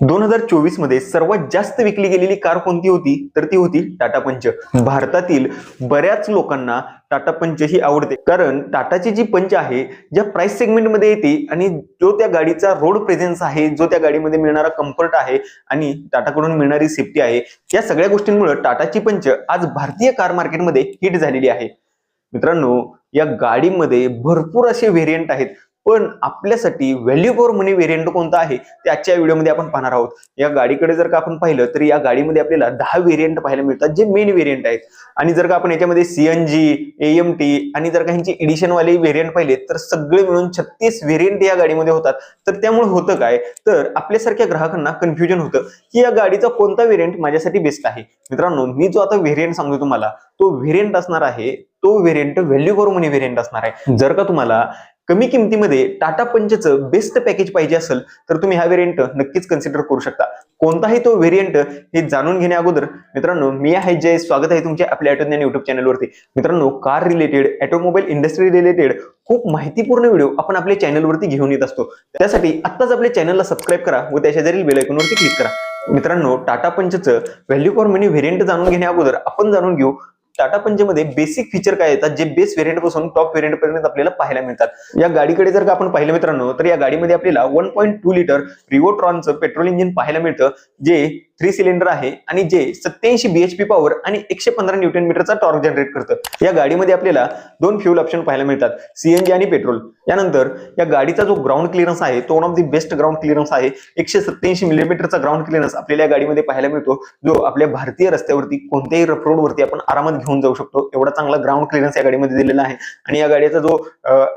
दोन हजार चोवीसमध्ये सर्वात जास्त विकली गेलेली कार कोणती होती? तर ती होती टाटा पंच. भारतातील बऱ्याच लोकांना टाटा पंच ही आवडते. कारण टाटाची जी पंच आहे ज्या प्राइस सेगमेंटमध्ये येते आणि जो त्या गाडीचा रोड प्रेझेन्स आहे जो त्या गाडीमध्ये मिळणारा कम्फर्ट आहे आणि टाटाकडून मिळणारी सेफ्टी आहे या सगळ्या गोष्टींमुळे टाटाची पंच आज भारतीय कार मार्केटमध्ये हिट झालेली आहे. मित्रांनो या गाडीमध्ये भरपूर असे व्हेरियंट आहेत. पण आपल्यासाठी व्हॅल्यू फॉर मनी व्हेरियंट कोणता आहे ते आजच्या व्हिडिओमध्ये आपण पाहणार आहोत. या गाडीकडे जर का आपण पाहिलं तर या गाडीमध्ये आपल्याला दहा व्हेरियंट पाहायला मिळतात जे मेन व्हेरियंट आहेत. आणि जर का आपण याच्यामध्ये सीएनजी एम टी आणि जर का ह्यांची एडिशन वाले व्हेरियंट पाहिले तर सगळे मिळून छत्तीस व्हेरियंट या गाडीमध्ये होतात. तर त्यामुळे होतं काय? तर आपल्यासारख्या ग्राहकांना कन्फ्युजन होतं की या गाडीचा कोणता व्हेरियंट माझ्यासाठी बेस्ट आहे. मित्रांनो मी जो आता व्हेरियंट सांगतो तुम्हाला तो व्हेरियंट असणार आहे तो variant value for money variant असणार आहे. जर का तुम्हाला कमी किमतीमध्ये टाटा पंचचं बेस्ट पॅकेज पाहिजे असेल तर तुम्ही हा व्हेरियंट नक्कीच कन्सिडर करू शकता. कोणताही तो व्हेरियंट हे जाणून घेण्या अगोदर मित्रांनो मी आहे जय स्वागत आहे तुमच्या आपल्या ऑटोज्ञान युट्यूब चॅनलवरती मित्रांनो car related automobile industry related खूप माहितीपूर्ण व्हिडिओ आपण आपल्या चॅनलवरती घेऊन येत असतो. त्यासाठी आत्ताच आपल्या चॅनलला सबस्क्राईब करा व त्या शेजारील बेलायकॉनवरती क्लिक करा. मित्रांनो टाटा पंचचं व्हॅल्यू फॉर मनी व्हेरियंट जाणून घेण्या अगोदर आपण जाणून घेऊ टाटा पंचमध्ये बेसिक फीचर काय येतात? जे बेस व्हेरियंटपासून टॉप व्हेरियंट पर्यंत आपल्याला पाहायला मिळतात. या गाडीकडे जर का आपण पाहिलं मित्रांनो तर या गाडीमध्ये आपल्याला वन पॉईंट टू लिटर रिवोट्रॉनचं पेट्रोल इंजिन पाहायला मिळतं जे थ्री सिलेंडर आहे आणि जे सत्याऐंशी बीएचपी पॉवर आणि एकशे पंधरा न्यूटन मीटरचा टॉर्क जनरेट करतं. या गाडीमध्ये आपल्याला दोन फ्युल ऑप्शन पाहायला मिळतात सीएनजी आणि पेट्रोल यानंतर या गाडीचा जो ग्राउंड क्लिअरन्स आहे तो one of the best ground clearance आहे. एकशे सत्याऐंशी मिलीमीटरचा ग्राउंड क्लिअरन्स आपल्याला या गाडीमध्ये पाहायला मिळतो जो आपल्या भारतीय रस्त्यावरती कोणत्याही रफ रोडवरती आपण आरामात घेऊन जाऊ शकतो. एवढा चांगला ग्राउंड क्लिअरन्स या गाडीमध्ये दिलेला आहे. आणि या गाडीचा जो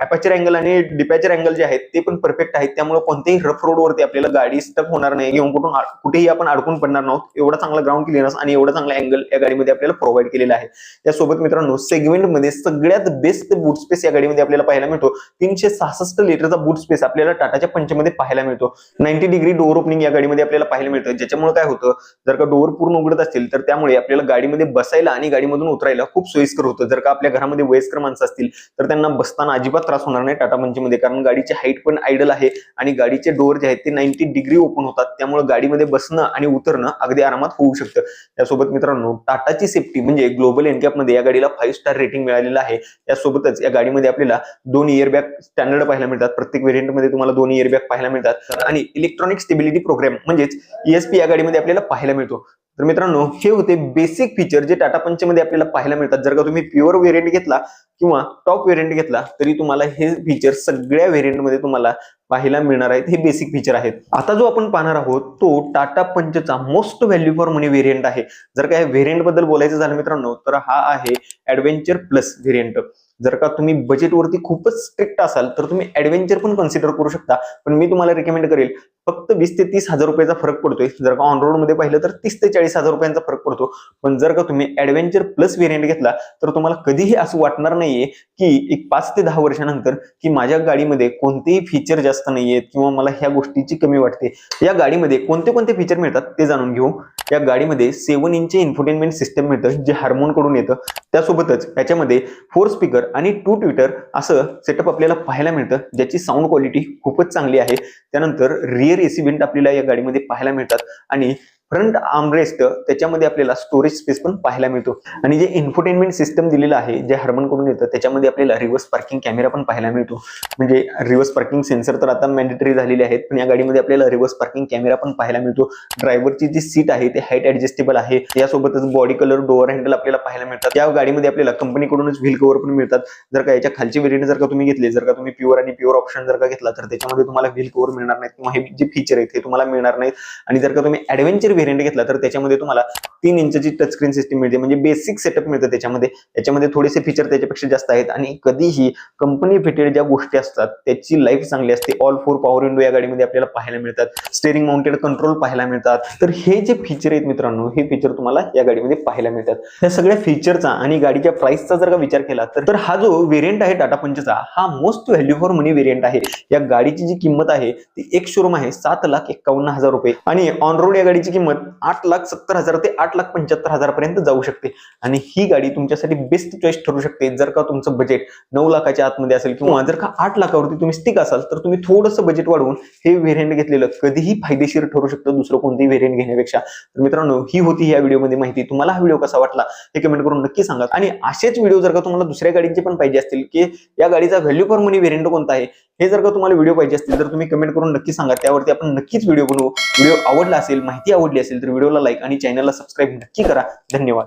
अपॅचर अँगल आणि डिपॅचर अँगल जे आहेत ते पण परफेक्ट आहेत. त्यामुळे कोणत्याही रफ रोडवरती आपल्याला गाडी स्टक होणार नाही. किंवा कुठून कुठेही आपण अडकून पडणार नाहोत एवढा चांगला ग्राउंड क्लिअरन्स आणि एवढा चांगला अँगल या गाडीमध्ये आपल्याला प्रोव्हाइड केलेला आहे. त्यासोबत मित्रांनो सेगमेंटमध्ये सगळ्यात बेस्ट बूट स्पेस या गाडीमध्ये आपल्याला पाहायला मिळतो. तीनशे सहासष्ट लिटरचा बूट स्पेस आपल्याला टाटाच्या पंचमध्ये पाहायला मिळतो. नाईन्टी डिग्री डोअर ओपनिंग या गाडीमध्ये आपल्याला पाहायला मिळतं. ज्याच्यामुळे काय होतं जर का डोअर पूर्ण उघडत असतील तर त्यामुळे आपल्याला गाडीमध्ये बसायला आणि गाडीमधून उतरायला खूप सोयीस्कर होतं. जर का आपल्या घरामध्ये वयस्कर माणसं असतील तर त्यांना बसताना अजिबात त्रास होणार नाही टाटा पंचमध्ये. कारण गाडीची हाईट पण आयडल आहे आणि गाडीचे डोअर जे आहेत ते नाईन्टी डिग्री ओपन होतात. त्यामुळे गाडीमध्ये बसणं आणि उतरणं अगदी आरामात होऊ शकतं. त्यासोबत मित्रांनो टाटाची सेफ्टी म्हणजे ग्लोबल एनकॅपमध्ये या गाडीला फाईव्ह स्टार रेटिंग मिळालेलं आहे. त्यासोबतच या गाडीमध्ये आपल्याला दोन इयर बॅग स्टँडर्ड पाहायला मिळतात. प्रत्येक व्हेरियंटमध्ये तुम्हाला दोन इयर बॅग पाहायला मिळतात. आणि इलेक्ट्रॉनिक स्टेबिलिटी प्रोग्राम म्हणजेच ईएसपी या गाडीमध्ये आपल्याला पाहायला मिळतो. तर मित्रांनो हे होते बेसिक फीचर जे टाटा पंचमध्ये आपल्याला पाहायला मिळतात. जर का तुम्ही प्युअर व्हेरियंट घेतला किंवा टॉप व्हेरियंट घेतला तरी तुम्हाला हे फीचर सगळ्या व्हेरियंटमध्ये तुम्हाला पाहायला मिळणार आहेत. हे बेसिक फीचर आहेत. आता जो आपण पाहणार आहोत तो Tata पंचचा most value for money variant आहे. जर का या व्हेरियंटबद्दल बोलायचं झालं मित्रांनो तर हा आहे ऍडव्हेंचर प्लस व्हेरियंट जर का तुम्ही बजेटवरती खूपच स्ट्रिक्ट असाल तर तुम्ही ऍडव्हेंचर पण कन्सिडर करू शकता. पण मी तुम्हाला रिकमेंड करेल फक्त वीस ते तीस हजार रुपयाचा फरक पडतोय. जर का ऑन रोडमध्ये पाहिलं तर तीस ते चाळीस हजार रुपयांचा फरक पडतो. पण जर का तुम्ही ऍडव्हेंचर प्लस व्हेरियंट घेतला तर तुम्हाला कधीही असं वाटणार नाहीये की एक पाच ते दहा वर्षानंतर की माझ्या गाडीमध्ये कोणतेही फीचर जास्त नाहीयेत किंवा मला ह्या गोष्टीची कमी वाटते. या गाडीमध्ये कोणते कोणते फीचर मिळतात ते जाणून घेऊ. या गाडीमध्ये सेवन इंची इन्फोटेनमेंट सिस्टम मिळतं जे हार्मोनकडून येतं. त्यासोबतच याच्यामध्ये फोर स्पीकर आणि टू ट्विटर असं सेटअप आपल्याला पाहायला मिळतं ज्याची साऊंड क्वालिटी खूपच चांगली आहे. त्यानंतर रिअर एसी वेंट आपल्याला या गाडीमध्ये पाहायला मिळतात. आणि फ्रंट आर्मरेस्ट त्याच्यामध्ये आपल्याला स्टोरेज स्पेस पण पाहायला मिळतो. आणि जे इन्फोटेनमेंट सिस्टम दिलेलं आहे जे हर्मनकडून येतं त्याच्यामध्ये आपल्याला रिव्हर्स पार्किंग कॅमेरा पण पाहायला मिळतो. म्हणजे रिव्हर्स पार्किंग सेन्सर तर आता मॅन्डेटरी झालेले आहेत पण या गाडीमध्ये आपल्याला रिव्हर्स पार्किंग कॅमेरा पण पाहायला मिळतो. ड्रायव्हरची जी सीट आहे ते हाईट ऍडजस्टेबल आहे. यासोबतच बॉडी कलर डोअर हँडल आपल्याला पाहायला मिळतात. या गाडीमध्ये आपल्याला कंपनीकडूनच व्हील कव्हर पण मिळतात. जर का याच्या खालची व्हेरियंट जर का तुम्ही घेतली जर का तुम्ही प्युअर आणि प्युअर ऑप्शन जर का घेतला तर त्याच्यामध्ये तुम्हाला व्हील कव्हर मिळणार नाही किंवा हे जे फीचर आहेत ते तुम्हाला मिळणार नाहीत. आणि जर का तुम्ही ऍडव्हेंचर व्हेरियंट घेतला तर त्याच्यामध्ये तुम्हाला तीन इंचची टच स्क्रीन सिस्टीम मिळते म्हणजे बेसिक सेटअप मिळतं त्याच्यामध्ये. त्याच्यामध्ये थोडेसे फीचर त्याच्यापेक्षा जास्त आहेत आणि कधीही कंपनी फिटेड ज्या गोष्टी असतात त्याची लाईफ चांगली असते. ऑल फोर पॉवर विंडो या गाडीमध्ये आपल्याला पाहायला मिळतात. स्टेरिंग माउंटेड कंट्रोल पाहायला मिळतात. तर हे जे फीचर आहेत मित्रांनो हे फीचर तुम्हाला या गाडीमध्ये पाहायला मिळतात. या सगळ्या फीचरचा आणि गाडीच्या प्राइसचा जर का विचार केला तर तर हा जो व्हेरियंट आहे टाटा पंचचा हा most value for money variant आहे. या गाडीची जी किंमत आहे ती एक शोरूम आहे सात लाख एक्कावन्न हजार रुपये. आणि ऑन रोड या गाडीची किंमत किंमत आठ लाख सत्तर हजार ते आठ लाख पंच्याहत्तर हजारापर्यंत जाऊ शकते. आणि ही गाडी तुमच्यासाठी बेस्ट चॉईस ठरू शकते. जर का तुमचं बजेट नऊ लाखाच्या आतमध्ये असेल किंवा जर का आठ लाखावरती तुम्ही स्टिक असाल तर तुम्ही थोडंसं बजेट वाढवून हे व्हेरियंट घेतलेलं कधीही फायदेशीर ठरू शकतं दुसरं कोणतेही व्हेरियंट घेण्यापेक्षा. तर मित्रांनो ही होती या व्हिडिओमध्ये माहिती. तुम्हाला हा व्हिडिओ कसा वाटला हे कमेंट करून नक्की सांगा. आणि असेच व्हिडिओ जर का तुम्हाला दुसऱ्या गाडीचे पण पाहिजे असतील की या गाडीचा व्हॅल्यू फॉर मनी व्हेरियंट कोणता आहे हे जर का तुम्हाला व्हिडिओ पाहिजे असतील तर तुम्ही कमेंट करून नक्की सांगा. त्यावरती आपण नक्कीच व्हिडिओ बनवू. व्हिडिओ आवडला असेल माहिती आवडली असेल तर व्हिडिओला लाईक आणि चॅनलला सबस्क्राईब नक्की करा. धन्यवाद.